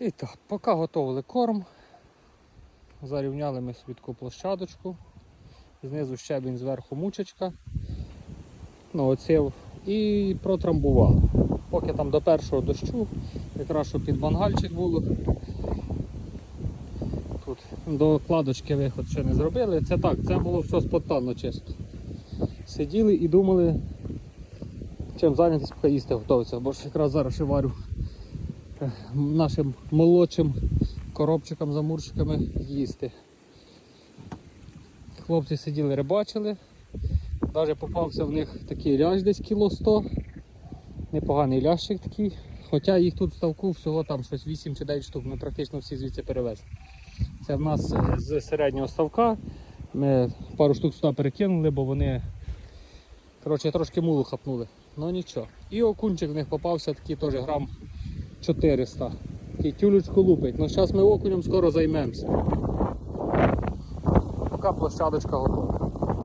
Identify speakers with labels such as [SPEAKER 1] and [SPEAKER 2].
[SPEAKER 1] І так, поки готували корм, зарівняли ми собі таку площадочку, знизу щебінь, зверху мучечка, ну, оців і протрамбували. Поки там до першого дощу, якраз щоб під мангальчик було. Тут до кладочки виход ще не зробили. Це так, це було все спонтанно чисто. Сиділи і думали, чим зайнятися, поки їсти готується, бо ж якраз зараз ще варю нашим молодшим коробчикам, замурчиками їсти. Хлопці сиділи, рибачили. Навіть попався в них такий ляж десь кіло 100. Непоганий лящик такий. Хоча їх тут ставку всього там щось 8 чи 9 штук, ми практично всі звідси перевезли. Це в нас е, з середнього ставка. Ми пару штук сюди перекинули, бо вони коротше, трошки мулу хапнули. Ну нічого. І окунчик в них попався такий теж грам 400. Такий тюлечку лупить. Ну зараз ми окунем скоро займемося. Поки площадочка готова.